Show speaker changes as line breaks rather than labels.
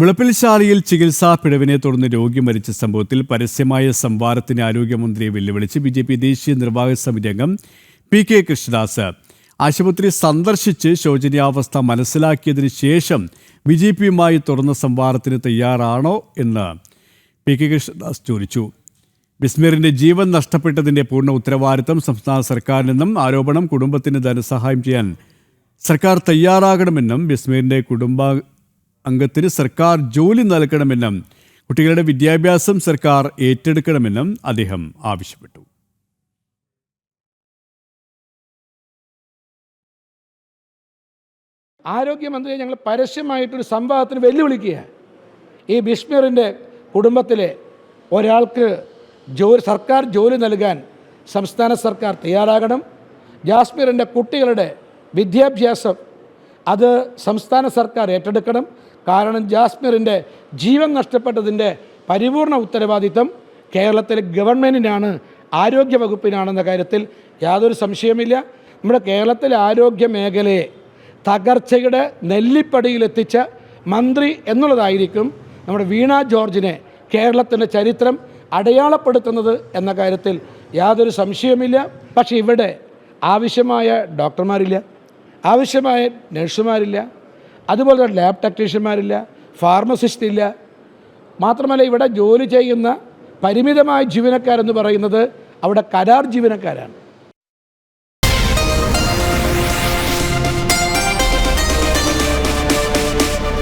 വിളപ്പിൽശാലയിൽ ചികിത്സാ പിഴവിനെ തുടർന്ന് രോഗി മരിച്ച സംഭവത്തിൽ പരസ്യമായ സംവാദത്തിന് ആരോഗ്യമന്ത്രിയെ വെല്ലുവിളിച്ച് ബി ജെ പി ദേശീയ നിർവാഹക സമിതി അംഗം പി കെ കൃഷ്ണദാസ്. ആശുപത്രി സന്ദർശിച്ച് ശോചനീയാവസ്ഥ മനസ്സിലാക്കിയതിന് ശേഷം ബി ജെ പിയുമായി തുറന്ന സംവാദത്തിന് തയ്യാറാണോ എന്ന് പി കെ കൃഷ്ണദാസ് ചോദിച്ചു. ബിസ്മീറിന്റെ ജീവൻ നഷ്ടപ്പെട്ടതിന്റെ പൂർണ ഉത്തരവാദിത്തം സംസ്ഥാന സർക്കാരിനെന്നും ആരോപണം കുടുംബത്തിന് ധനസഹായം ചെയ്യാൻ സർക്കാർ തയ്യാറാകണമെന്നും ബിസ്മീറിന്റെ കുടുംബ അംഗത്തിന് സർക്കാർ ജോലി നൽകണമെന്നും കുട്ടികളുടെ വിദ്യാഭ്യാസം സർക്കാർ ഏറ്റെടുക്കണമെന്നും അദ്ദേഹം ആവശ്യപ്പെട്ടു.
ആരോഗ്യമന്ത്രിയെ ഞങ്ങൾ പരസ്യമായിട്ടൊരു സംവാദത്തിന് വെല്ലുവിളിക്കുക ഈ ബിഷ്മീറിന്റെ കുടുംബത്തിലെ ഒരാൾക്ക് ജോലി സർക്കാർ ജോലി നൽകാൻ സംസ്ഥാന സർക്കാർ തയ്യാറാകണം. ജാസ്മീറിന്റെ കുട്ടികളുടെ വിദ്യാഭ്യാസം അത് സംസ്ഥാന സർക്കാർ ഏറ്റെടുക്കണം. കാരണം ജാസ്മിറിന്റെ ജീവൻ നഷ്ടപ്പെട്ടതിന്റെ പരിപൂർണ ഉത്തരവാദിത്തം കേരളത്തിലെ ഗവൺമെന്റിനാണ് ആരോഗ്യ വകുപ്പിനാണെന്ന കാര്യത്തിൽ യാതൊരു സംശയമില്ല നമ്മുടെ കേരളത്തിലെ ആരോഗ്യ മേഖലയെ തകർച്ചയുടെ നെല്ലിപ്പടിയിലെത്തിച്ച മന്ത്രി എന്നുള്ളതായിരിക്കും നമ്മുടെ വീണ ജോർജിനെ കേരളത്തിന്റെ ചരിത്രം അടയാളപ്പെടുത്തുന്നത് എന്ന കാര്യത്തിൽ യാതൊരു സംശയവുമില്ല. പക്ഷേ ഇവിടെ ആവശ്യമായ ഡോക്ടർമാരില്ല. ആവശ്യമായ നഴ്സുമാരില്ല അതുപോലെ തന്നെ ലാബ് ടെക്നീഷ്യന്മാരില്ല ഫാർമസിസ്റ്റ് ഇല്ല. മാത്രമല്ല ഇവിടെ ജോലി ചെയ്യുന്ന പരിമിതമായ ജീവനക്കാരെന്ന് പറയുന്നത് അവിടെ കരാർ ജീവനക്കാരാണ്.